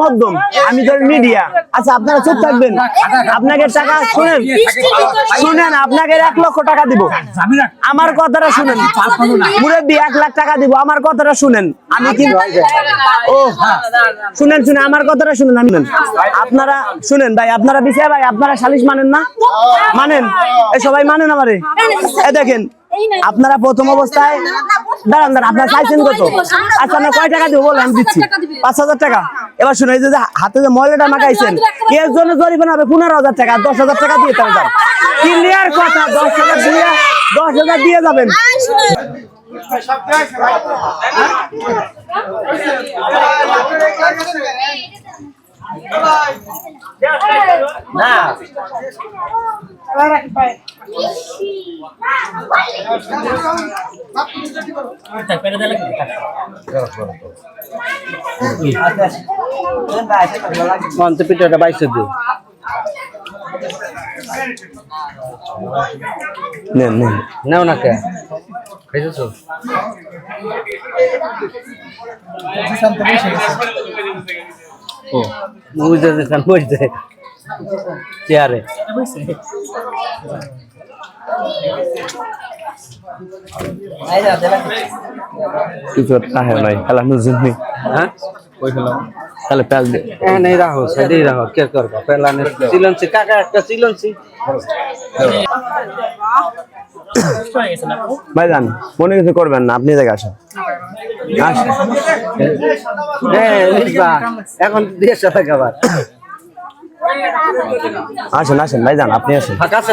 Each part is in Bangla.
মধ্যম, আমি মিডিয়া আচ্ছা আপনারা আপনাকে টাকা, শুনেন শুনেন, আপনাকে আমার কথাটা শুনেন। এক লাখ টাকা দিব। আমার কথাটা শুনেন। আমি শুনেন শুনেন, আমার কথাটা শুনেন, আমি আপনারা, শুনেন, ভাই, আপনারা বিষয় ভাই, আপনারা সালিশ মানেন না? মানেন? এ সবাই মানেন আমারে? দেখেন আপনারা প্রথম অবস্থায় দাঁড়ান দাঁড়ান আপনারা চাইছেন কত? আচ্ছা আপনার কয় টাকা দিব বলেন দিচ্ছি। পাঁচ হাজার টাকা? এবার শুনে যে যে হাতে যে ময়লাটা মাখাইছেন এর জন্য জরিমানা হবে পনেরো হাজার টাকা দশ হাজার টাকা দিয়ে তারা যান ক্লিয়ার কথা দশ হাজার দিয়ে দশ হাজার দিয়ে যাবেন। মন্ত্রী পিঠাটা বাইশে দিও নেন নেন নেও না কে বুঝতে দেখান বুঝতে চেয়ারে। কিছু টাকা নাই খেলানোর জন্য হ্যাঁ? তাহলে প্যাল দিয়ে হ্যাঁ নেই রাখো সাইডেই রাখো কে করব? পেলানে চিলনছি কাকা একটা চিলনছি। ভাইজান মনে কিছু করবেন না আপনি দেখে আসেন আসেন। হ্যাঁ এখন দেড়শো টাকা আবার আসেন আসেন ভাইজান আপনি আসেন ফাঁকা আছে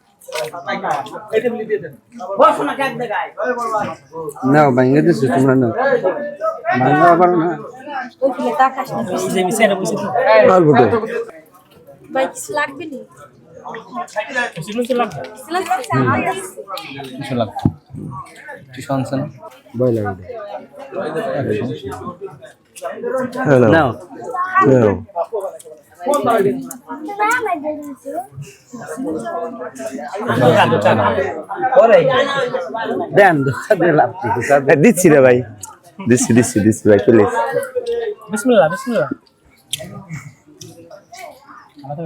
নাও ভাঙে দিছো তোমরা নাও ভাঙা পারো না। অল্পটু ভাই কিছু লাগবে নি? লাগবে দেন দিচ্ছি রে ভাই। দিচ্ছি দিচ্ছি দিচ্ছি ভাই প্লিজ বিসমিল্লাহ বিসমিল্লাহ। আমার তো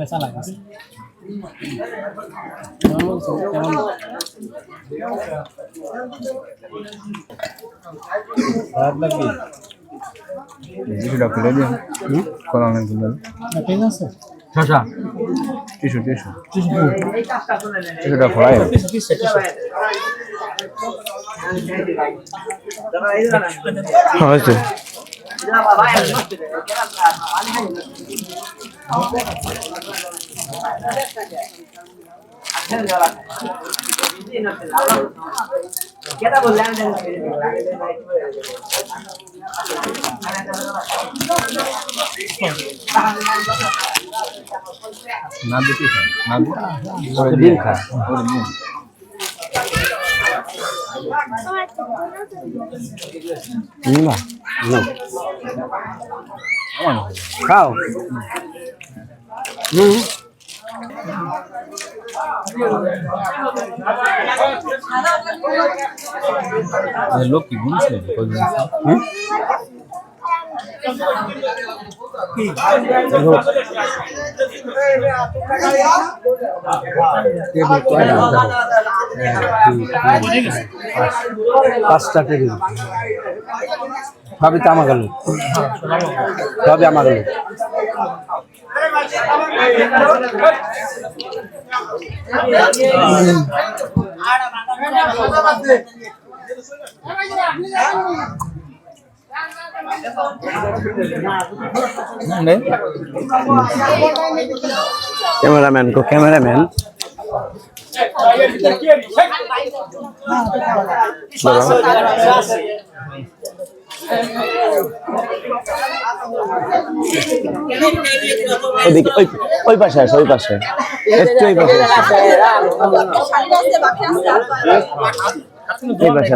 টিস্যুটা খুলে দিন কলমে খুলে ঠিক আছে শশা টিস্যু টিস্যু টিস্যুটা খোলাই হয়েছে না দিতে না নিবা খাও লোক কি গুনছে? টেবিল কয়টা পাঁচটা টেবিল। সবই তো আমার গেল সবই আমার গেল ক্যামেরাম্যান কো ক্যামেরাম্যান। ওদিকে ওই ওই পাশে আসে ওই পাশে একটু ওই পাশে আসে এই পাশে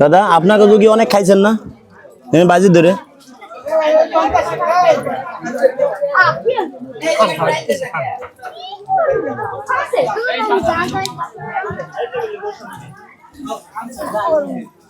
দাদা আপনাকে যুগে অনেক খাইছেন না? তুমি বাজি ধরে।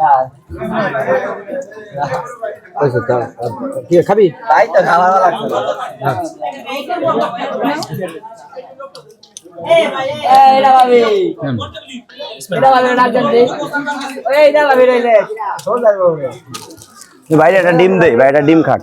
খাইছি আমরা একটু মাংস নেব তো না আচ্ছা তা কি খাবি বাইরে একটা ডিম দেই বাইরে ডিম খাট।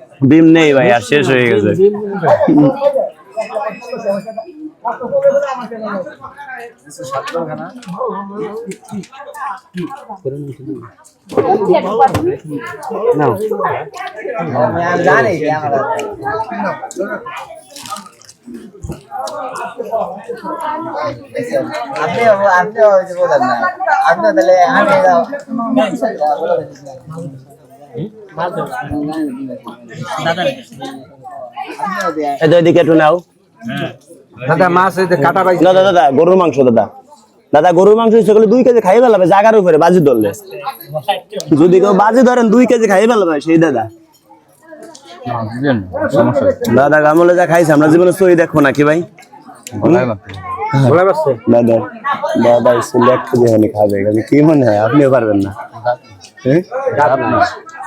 ডিম নেই ভাই আর শেষ হয়ে গেছে। আপনি আপনি বলেন না। আপনি তাহলে আমি এদিকে একটু নাও। দাদা মাছ কাটা পাইছে। দাদা দাদা গরুর মাংস দাদা। দাদা গরুর মাংস ইচ্ছে দুই কেজি খাই ফেলাবে জাগার উপরে বাজি ধরলে। যদি কেউ বাজি ধরেন দুই কেজি খাই ফেলাবে সেই দাদা। দাদা গামলে যা খাইছে আমরা জীবনে চই দেখব নাকি ভাই? দাদা দাদা খাবে কি মনে হয় আপনিও পারবেন না।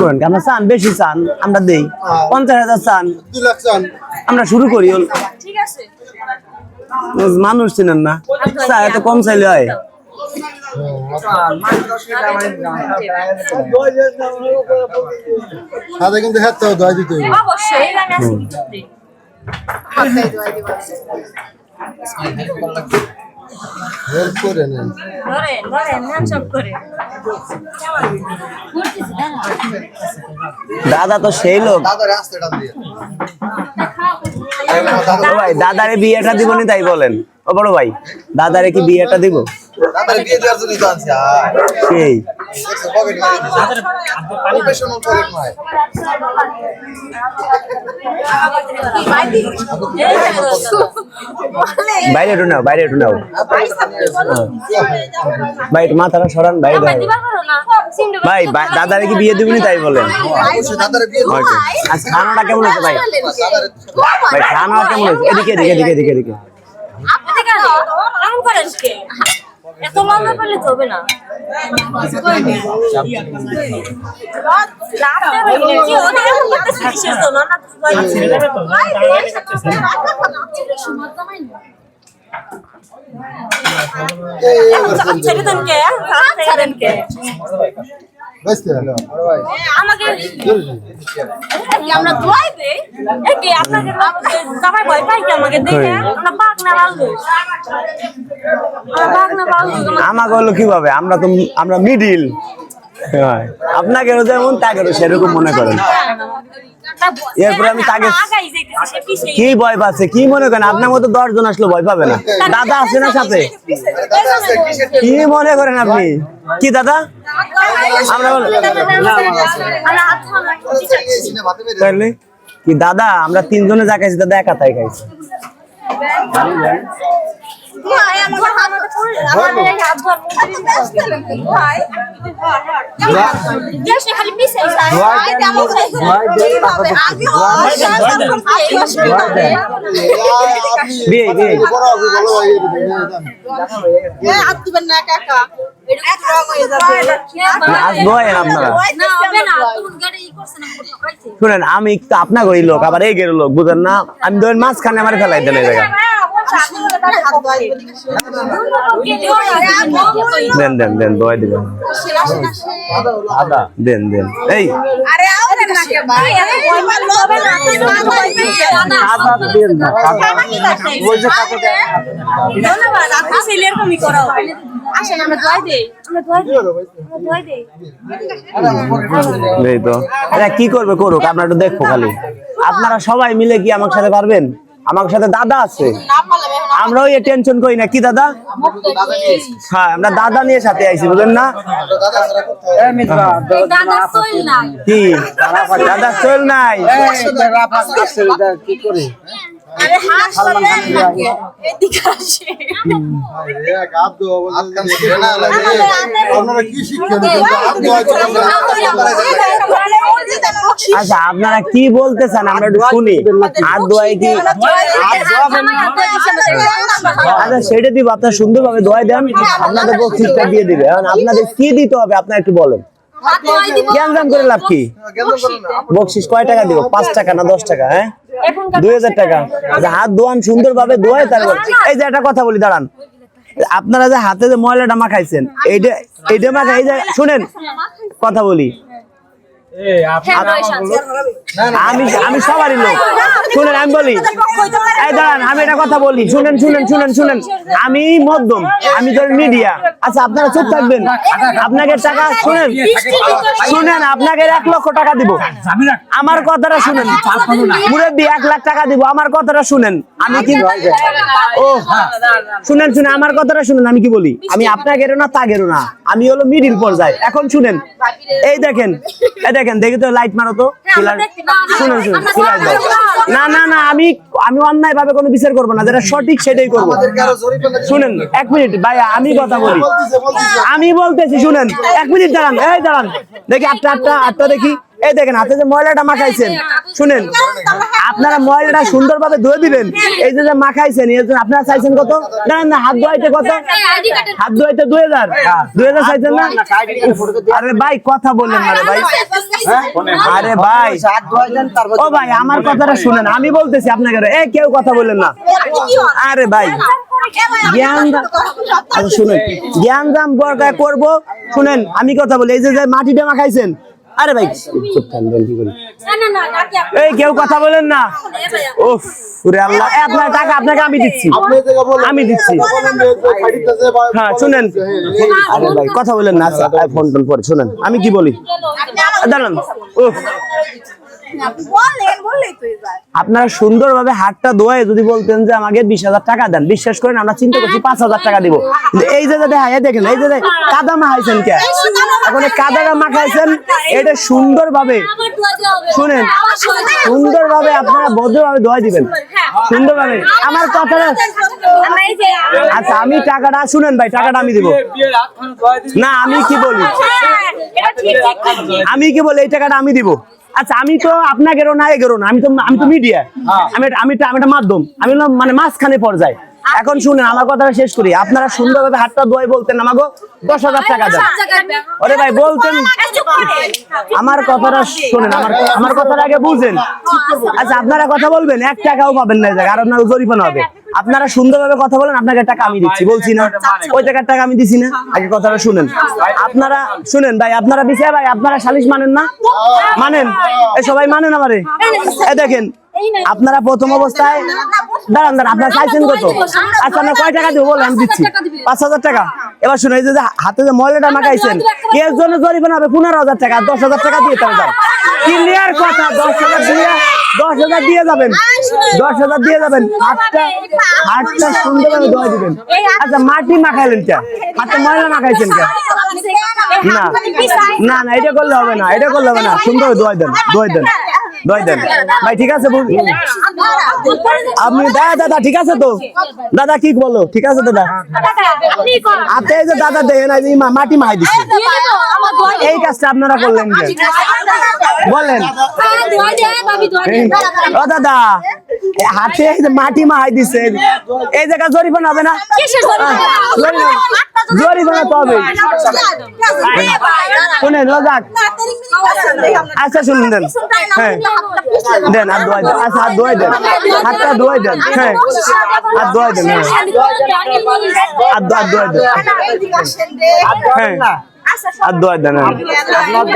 করেন চান? বেশি চান আমরা দেই। পঞ্চাশ হাজার চান। আমরা শুরু করি মানুষ চিনেন না। চা এত কম চাইলে হয়। সাথে কিন্তু দিতে অবশ্যই হেল্প করে নেন দাদা তো সেই লোক। দাদারে বিয়েটা দিবনি তাই বলেন। ও বড় ভাই দাদারে কি বিয়েটা দিব? সেই। বাইরে একটু নাও বাইরে একটু নাও। ভাই মাথাটা সরান বাইরে ভাই দাদারে কি বিয়ে দিবনি তাই বলেন. আজ খানাটা কেমন হয়েছে ভাই? ভাই খানা কেমন হয়েছে? এদিকে এদিকে এদিকে এদিকে এদিকে। এমন করেন কে এত লম্বা পেলে তো হবে না। ছেড়ে দেন কে? চাপ ছেড়ে দেন কে? আমাকে আমরা দোয়াই দেই। কি আপনাকে জামাই ভয় পাই কি আমাকে দেখে? আমরা বাঘ বালু আমরা বাঘ না বালু আমাকে হলো কীভাবে? আমরা তো আমরা মিডিল। আপনাকেও যেমন তাকে সেরকম মনে করেন। এরপরে আমি তাকে- কি ভয় পাচ্ছে কি মনে করেন আপনার মতো দশ জন আসলে ভয় পাবে না দাদা আছে না সাথে কি মনে করেন আপনি কি দাদা আমরা তাহলে কি দাদা আমরা তিনজনে যা খাইছি দাদা একা তাই খাইছি আপনি না শুনেন আমি তো আপনার ওই লোক আবার এই গের লোক বুঝেন না? আমি ধরেন মাঝখানে আমার ফেলাই দেন এই জায়গা দেন দেন দেন দোয়াই দিবেন। দেন দেন। এই। আসেন আমরা দোয়াই দেই। কি করবে করুক আপনারা একটু দেখব খালি। আপনারা সবাই মিলে কি আমার সাথে পারবেন? আমার সাথে দাদা আছে আমরা ওই টেনশন করি না কি দাদা হ্যাঁ আমরা দাদা নিয়ে সাথে আইছি বলেন না দাদা ছাড়া করতে হবে। দাদা সইল না কি দাদা চল নাই আচ্ছা আপনারা কি বলতেছেন? আমরা একটু শুনি। হাত দোয়াই কি আচ্ছা সেটা দিব আপনার সুন্দরভাবে দোয়াই দেন। আপনাদের বক্সিসটা দিয়ে দিবে। এখন আপনাদের কি দিতে হবে আপনারা একটু বলেন। জ্ঞান দাম করে লাভ কি? জ্ঞান বকশিস কয় টাকা দিব? পাঁচ টাকা না দশ টাকা হ্যাঁ? দুই হাজার টাকা। হাত দোয়ান সুন্দর ভাবে দোয়ায় তারপর এই যে একটা কথা বলি দাঁড়ান। আপনারা যে হাতে যে ময়লাটা মাখাইছেন এইটা এইটা মাখাই এই যে শুনেন কথা বলি। আমি আমি সবারই লোক শুনেন আমি বলি এই দাঁড়ান আমি একটা কথা বলি শুনেন শুনেন শুনেন শুনেন আমি মধ্যম আমি ধরেন মিডিয়া আচ্ছা আপনারা চুপ থাকবেন আপনাকে টাকা শুনেন শুনেন আপনাকে এক লক্ষ টাকা দিব আমার কথাটা শুনেন মুরব্বী এক লাখ টাকা দিব আমার কথাটা শুনেন আমি কি ও শুনেন শুনেন আমার কথাটা শুনেন আমি কি বলি আমি আপনাকেরও না তাগেরও না আমি হলো মিডিল পর্যায়ে এখন শুনেন এই দেখেন এই দেখেন দেখি তো লাইট মারো তো। শুনুন শুনেন শুনেন। না না না আমি আমি অন্যায় ভাবে কোনো বিচার করব না যেটা সঠিক সেটাই করব। শুনেন এক মিনিট ভাই আমি কথা বলি। আমি বলতেছি শুনেন এক মিনিট দাঁড়ান এই দাঁড়ান। দেখি আটটা আটটা আটটা দেখি। এই দেখেন হাতে যে ময়লাটা মাখাইছেন শুনেন। আপনারা ময়লাটা সুন্দরভাবে ধুয়ে দিবেন। এই যে যে মাখাইছেন এর জন্য আপনারা চাইছেন কত? দাঁড়ান না হাত ধোয়াইতে কত? হাত ধোয়াইতে দুই হাজার। দুই হাজার চাইছেন না? আরে ভাই কথা বললেন না ভাই। আরে ভাই। হাত ধোয়া তারপর ও ভাই আমার কথাটা শুনেন আমি বলতেছি আপনাকে এ কেউ কথা বললেন না। আরে ভাই। জ্ঞান আচ্ছা শুনেন। জ্ঞান দাম বর্গা করব। শুনেন আমি কথা বলি। এই যে যে মাটিটা মাখাইছেন আরে ভাই চুপ থাকবেন কি করি। না না না কাকি আপনি এই কেউ কথা বলেন না। উফ ওরে আল্লাহ আপনার টাকা আপনাকে আমি দিচ্ছি। আপনি এই বলেন। আমি দিচ্ছি। হ্যাঁ শুনেন। আরে ভাই কথা বলেন না আচ্ছা ফোন টোন পরে শুনেন। আমি কি বলি? দাঁড়ান। উফ। আপনারা সুন্দরভাবে হাতটা ধোয়ে যদি বলতেন যে আমাকে বিশ হাজার টাকা দেন বিশ্বাস করেন আমরা চিন্তা করছি পাঁচ হাজার টাকা দিব। এই যে যে দেখা এই দেখেন এই যে কাদা মাখাইছেন কে? এখন কাদাটা মাখাইছেন। এটা সুন্দরভাবে শুনেন সুন্দরভাবে আপনারা ভদ্রভাবে ধোয়া দিবেন। সুন্দরভাবে। আমার কথাটা আচ্ছা আমি টাকাটা শুনেন ভাই টাকাটা আমি দিব। না আমি কি বলি? হ্যাঁ, আমি কি বলি এই টাকাটা আমি দিব। আচ্ছা আমি তো আপনাকেরও না এগেরও না। আমি তো আমি তো মিডিয়া আমি একটা- আমি একটা- আমি একটা মাধ্যম। আমি মানে মাঝখানে পর্যায়ে। এখন শুনেন আমার কথাটা শেষ করি। আপনারা সুন্দরভাবে হাতটা দোয়াই বলতেন আমাকে দশ হাজার টাকা দেন। ওরে ভাই বলতেন আমার কথাটা শোনেন আমার আমার কথাটা আগে বুঝেন। আচ্ছা আপনারা কথা বলবেন এক টাকাও পাবেন না জায়গায় আর আপনার জরিমানা হবে। আপনারা সুন্দরভাবে কথা বলেন আপনাকে টাকা আমি দিচ্ছি বলছি না। ওই টাকার টাকা আমি দিছি না। আগে কথাটা শুনেন। আপনারা শুনেন ভাই আপনারা বিষয় ভাই আপনারা সালিশ মানেন না? মানেন? এ সবাই মানেন আমারে? এ দেখেন আপনারা প্রথম অবস্থায় দাঁড়ান দাঁড়ান আপনারা চাইছেন কত? আচ্ছা আপনার কয় টাকা দিব বলে আমি দিচ্ছি। পাঁচ হাজার টাকা? এবার শুনে যে হাতে যে ময়লাটা মাখাইছেন এর জন্য জরিমানা হবে পনেরো হাজার টাকা দশ হাজার টাকা দিয়ে তাহলে ক্লিয়ার কথা দশ হাজার দিয়ে দশ হাজার দিয়ে যাবেন। দশ হাজার দিয়ে যাবেন। আটটা আটটা হাতটা সুন্দরভাবে ধোয়া দিবেন। আচ্ছা মাটি মাখাইলেন কে? হাতে ময়লা মাখাইছেন কে? না। না না এটা করলে হবে না এটা করলে হবে না সুন্দর দোয়াই দেন দোয়াই দেন। দোয়াই দেন ভাই ঠিক আছে আপনি দাদা দাদা ঠিক আছে তো দাদা কি বলো ঠিক আছে দাদা আপনি যে দাদা দেখেন মাটি মাহাই দিচ্ছে এই কাজটা আপনারা করলেন যে বলেন ও দাদা হাতে এই যে মাটি মাহাই দিচ্ছে এই জায়গা জরিমানা হবে না? কিসের জরিমানা? জরিমানা। জরিমানা তো হবে। শুনেন রোজাক আচ্ছা শুনুন দেন। হ্যাঁ। দেন হাত ধোয়াই দেন। আচ্ছা হাত ধোয়াই দেন। হাতটা ধোয়াই দেন। হ্যাঁ। হাত ধোয়াই দেন হ্যাঁ। হাত ধোয়াই দেন। হ্যাঁ হাত ধোয়াই দেন হ্যাঁ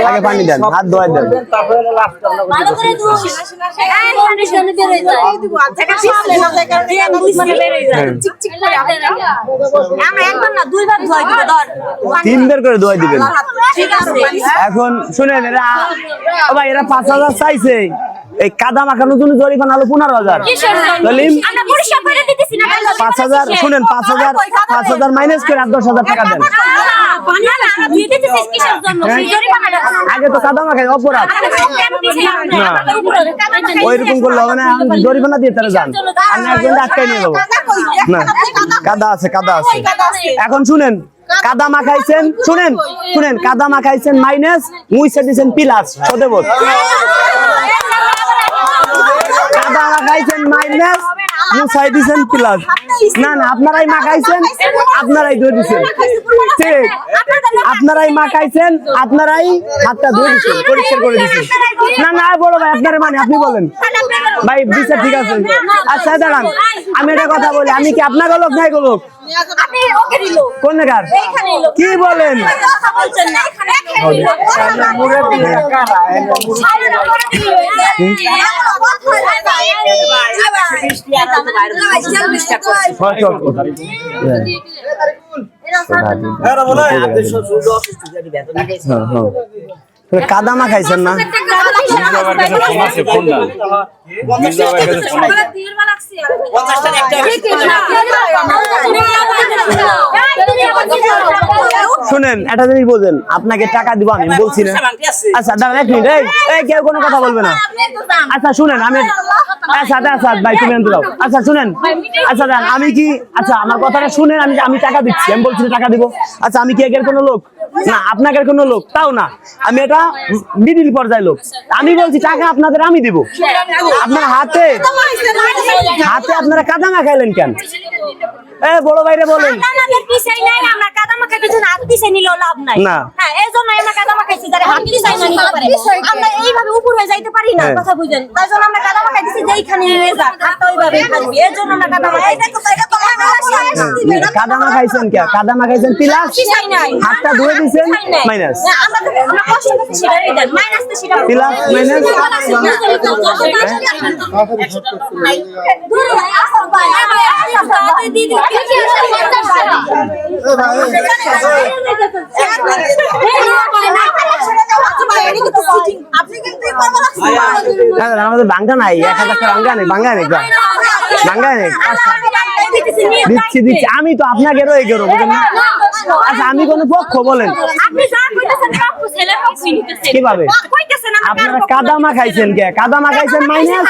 আগে পানি দেন হাত দেন করে হয়ে মানে হয়ে হ্যাঁ। ধোয়া দিবেন এখন শুনেন এরা ভাই এরা পাঁচ হাজার চাইছে এই কাদা মাখানোর জন্য জরিমানা হলো পনেরো হাজার। পাঁচ হাজার শুনেন পাঁচ হাজার পাঁচ হাজার মাইনাস করে আট দশ হাজার টাকা দেন। জরিমানাটা আগে তো কাদা মাখাই অপরাধ। ওইরকম করলে হবে না জরিমানা দিয়ে তারা যান। আমি একজন আটকাই নিয়ে যাব। না কাদা আছে কাদা আছে। এখন শুনেন কাদা মাখাইছেন শুনেন শুনেন কাদা মাখাইছেন মাইনাস মুইসে দিছেন প্লাস সদেবত কাদা মাখাইছেন মাইনাস মুছাই দিছেন প্লাস না না আপনারাই মাখাইছেন আপনারাই ধুয়ে দিছেন। ঠিক। আপনারাই মাখাইছেন আপনারাই হাতটা ধুয়ে দিছেন পরিষ্কার করে দিছেন। না না বড় ভাই আপনার মানে আপনি বলেন। ভাই বিচার ঠিক আছে। আচ্ছা দাঁড়ান। আমি একটা কথা বলি আমি কি আপনার লোক নাই লোক? আপনি ওকে দিল কোন জায়গার এইখানে এলো কি বলেন কথা বলছেন না কাদা মাখাইছেন না? শুনেন, একটা জিনিস বোঝেন, আপনাকে টাকা দিব আমি বলছি না। আচ্ছা দাঁড়ান এক মিনিট, এই এই, কেউ কোনো কথা বলবে না। আচ্ছা শুনেন, আমি আচ্ছা আচ্ছা আচ্ছা ভাই, তুমি আনতে দাও। আচ্ছা শুনেন আচ্ছা দাঁড়ান, আমি কি আচ্ছা আমার কথাটা শুনেন, আমি আমি টাকা দিচ্ছি, আমি বলছি টাকা দিব। আচ্ছা আমি কি একের কোনো লোক? না, আপনাদের কোনো লোক, তাও না। আমি এটা মিডিল পর্যায়ে লোক। আমি বলছি, টাকা আপনাদের আমি দিব। আপনার হাতে হাতে আপনারা কাদা মাখাইলেন কেন? এ বড় ভাইরে বলেন। না। হ্যাঁ এই জন্য আমরা কাদা মাখাইছি যারা হাত পিছাই না নিতে পারে আমরা এইভাবে উপর হয়ে যাইতে পারি না হ্যাঁ। কথা বুঝেন। তাই জন্য আমরা কাদা মাখাইতেছি যে এইখানে হয়ে যাক হাতটা ওইভাবে থাকবে এর জন্য আমরা কাদা মাখাইছি কাদা মাখাইছেন কে? কাদা মাখাইছেন পিলাস হাতটা ধুয়ে দিছেন? মাইনাস। আমরা কষ্ট করছি সেটাই দেন মাইনাস তো সেটা পিলাস মাইনাস? দূর ভাই, আসো ভাই, ভাই, আসো ভাই, দিদি, আমাদের বাঙ্গা নাই এক হাজার বাঙ্গা নেই বাঙ্গা নেই বাঙ্গা নেই দিচ্ছি দিচ্ছি। আমি তো আপনাকে রয়ে গেল আচ্ছা আমি কোন পক্ষ বলেন। কীভাবে? আপনারা কাদামা খাইছেন কে? কাদামা খাইছেন মাইনাস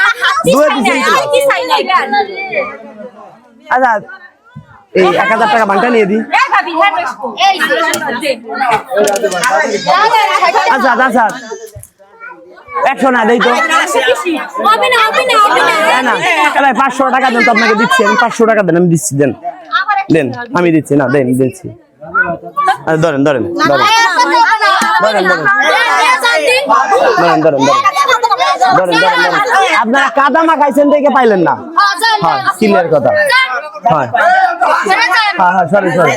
আচ্ছা এই এক হাজার টাকা নিয়ে দিই হ্যাঁ আচ্ছা আচ্ছা একশো না দেই তো না না হবে না না না তাহলে পাঁচশো টাকা দেন তো আপনাকে দিচ্ছি আমি পাঁচশো টাকা দেন আমি দিচ্ছি দেন দেন আমি দিচ্ছি না দেন দিচ্ছি আচ্ছা, ধরেন ধরেন ধরেন ধরেন ধরেন ধরেন ধরেন ধরেন আপনারা কাদামা খাইছেন দেখে পাইলেন না হ্যাঁ সিলের কথা হ্যাঁ। হ্যাঁ হ্যাঁ সরি সরি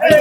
Hey,